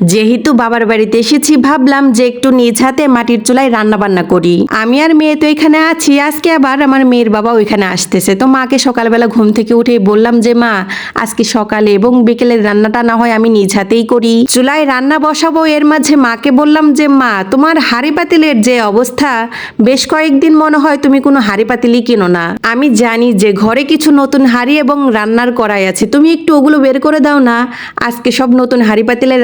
যেহেতু বাবার বাড়িতে এসেছি, ভাবলাম যে একটু নিজ হাতে মাটির চুলায় রান্না বান্না করি। আমি আর মেয়ে তো এখানে আছি, আজকে আবার আমার মেয়ের বাবা ওইখানে আসতেছে। তো মাকে সকালবেলা ঘুম থেকে উঠে বললাম যে, মা, আজকে সকালে এবং বিকেলের রান্নাটা না হয় আমি নিজ হাতেই করি। চুলায় রান্না বসাবো এর মাঝে মাকে বললাম যে, মা, তোমার হাড়ি পাতিলের যে অবস্থা, বেশ কয়েকদিন মনে হয় তুমি কোনো হাড়ি পাতিলই কিনো না। আমি জানি যে ঘরে কিছু নতুন হাড়ি এবং রান্নার কড়াই আছে, তুমি একটু ওগুলো বের করে দাও না। আজকে সব নতুন হাড়ি পাতিলে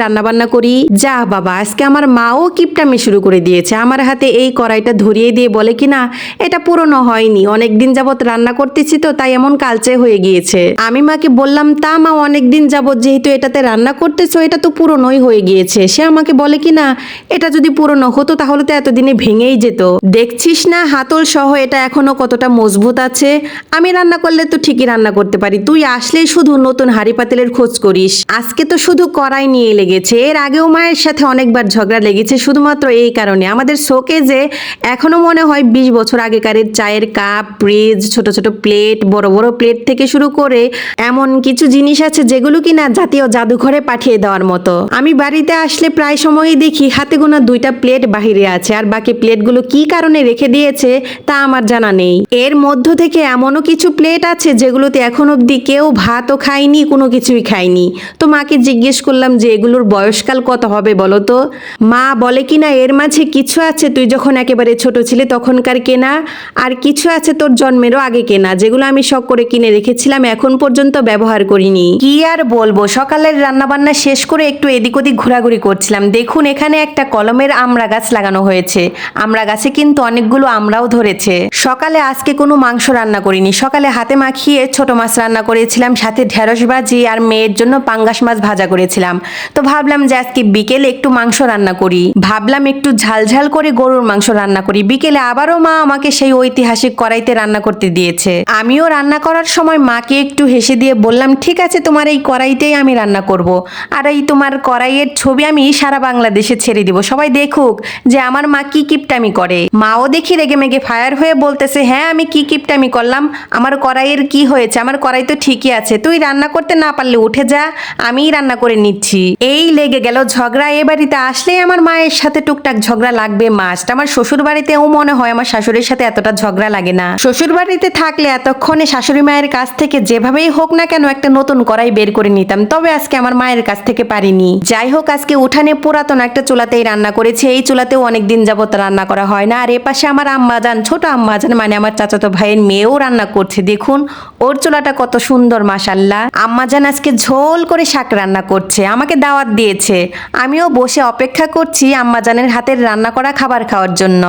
রান্না করি। যা বাবা, আজকে আমার মাও কিপটামি শুরু করে দিয়েছে। আমার হাতে এই কড়াইটা ধরিয়ে দিয়ে বলে কি না, এটা পুরনো হয়নি। অনেক দিন যাবত রান্না করতেছি তো, তাই এমন কালচে হয়ে গিয়েছে। আমি মাকে বললাম, তা মা অনেক দিন যাবত যেহেতু এটাতে রান্না করতেছো, এটা তো পুরনোই হয়ে গিয়েছে। সে আমাকে বলে কি না, এটা যদি পুরনো হতো, তাহলে তো এতদিনে ভেঙেই যেত। দেখছিস না, হাতল সহ এটা এখনও কতটা মজবুত আছে? আমি রান্না করলে তো ঠিকই রান্না করতে পারি। তুই আসলেই শুধু নতুন হাড়ি পাতিলের খোঁজ করিস। আজকে তো শুধু কড়াই নিয়ে লেগেছে আগেও মায়ের সাথে অনেকবার ঝগড়া লেগেছে, শুধুমাত্র এই কারণে। আমাদের শোকেজে এখনও মনে হয় বিশ বছর আগেকারের চায়ের কাপ ফ্রিজ ছোট ছোট প্লেট বড় বড় প্লেট থেকে শুরু করে এমন কিছু জিনিস আছে যেগুলো কিনা জাতীয় জাদুঘরে পাঠিয়ে দেওয়ার মতো। আমি বাড়িতে আসলে প্রায় সময়ই দেখি হাতে গোনা দুইটা প্লেট বাহিরে আছে, আর বাকি প্লেটগুলো কি কারণে রেখে দিয়েছে তা আমার জানা নেই। এর মধ্য থেকে এমনও কিছু প্লেট আছে যেগুলোতে এখন অবধি কেউ ভাতও খায়নি, কোনো কিছুই খায়নি। তো মাকে জিজ্ঞেস করলাম যে এগুলোর বয়সকাল কত হবে বলো তো? মা বলে কি না এর মাঝে কিছু আছে? তুই যখন একেবারে ছোট ছিলে তখনকার কেনা, আর কিছু আছে তোর জন্মেরও আগে কেনা, যেগুলো আমি শখ করে কিনে রেখেছিলাম, এখন পর্যন্ত ব্যবহার করিনি। কি আর বলব, সকালের রান্না বান্না শেষ করে একটু এদিক ওদিক ঘোরাঘুরি করছিলাম। দেখুন, এখানে একটা কলমের আমড়া গাছ লাগানো হয়েছে। আমড়া গাছে কিন্তু অনেকগুলো আমরাও ধরেছে। সকালে আজকে কোনো মাংস রান্না করিনি। সকালে হাতে মাখিয়ে ছোট মাছ রান্না করেছিলাম, সাথে ঢেঁড়স ভাজি আর মেয়ের জন্য পাঙ্গাস মাছ ভাজা করেছিলাম। তো ভাবলাম আজকে বিকেলে একটু মাংস রান্না করি। ভাবলাম একটু ঝালঝাল করে গরুর মাংস রান্না করি। বিকেলে আবারও মা আমাকে সেই ঐতিহাসিক কড়াইতে রান্না করতে দিয়েছে। আমিও রান্না করার সময় মাকে একটু হেসে দিয়ে বললাম, ঠিক আছে, তোমার এই কড়াইতেই আমি রান্না করব। আর এই তোমার কড়াইয়ের ছবি আমি সারা বাংলাদেশে ছেড়ে দিব। সবাই দেখুক যে আমার মা কি কিপটামি করে। মাও দেখি রেগে মেগে ফায়ার হয়ে বলতেছে হ্যাঁ আমি কি কিপটামি করলাম? আমার কড়াইয়ের কি হয়েছে? আমার কড়াই তো ঠিকই আছে। তুই রান্না করতে না পারলে উঠে যা। আমিই রান্না করে নিচ্ছি। এই লেগে গেল ঝগড়া। এ বাড়িতে আসলেই আমার মায়ের সাথে টুকটাক ঝগড়া লাগবে মাস্ট। আমার শ্বশুর বাড়িতেও মনে হয় আমার শাশুড়ির সাথে এতটা ঝগড়া লাগে না। শ্বশুর বাড়িতে থাকলে এতক্ষণে শাশুড়ি মায়ের কাছ থেকে যেভাবেই হোক না কেন একটা নতুন কড়াই বের করে নিতাম। তবে আজকে আমার মায়ের কাছ থেকে পারিনি। যাই হোক, আজকে উঠানে পুরাতন একটা চুলাতেই রান্না করেছি। এই চুলাতেও অনেক দিন যাবত রান্না করা হয় না। আর এ পাশে আমার আম্মা যান ছোট আম্মা যান মানে আমার চাচাতো ভাইয়ের মেয়েও রান্না করছে। দেখুন, ওর চুলাটা কত সুন্দর মাসাল্লাহ আম্মা যান আজকে ঝোল করে শাক রান্না করছে। আমাকে দাওয়াত দিয়েছে। আমিও বসে অপেক্ষা করছি আম্মাজানের হাতের রান্না করা খাবার খাওয়ার জন্য।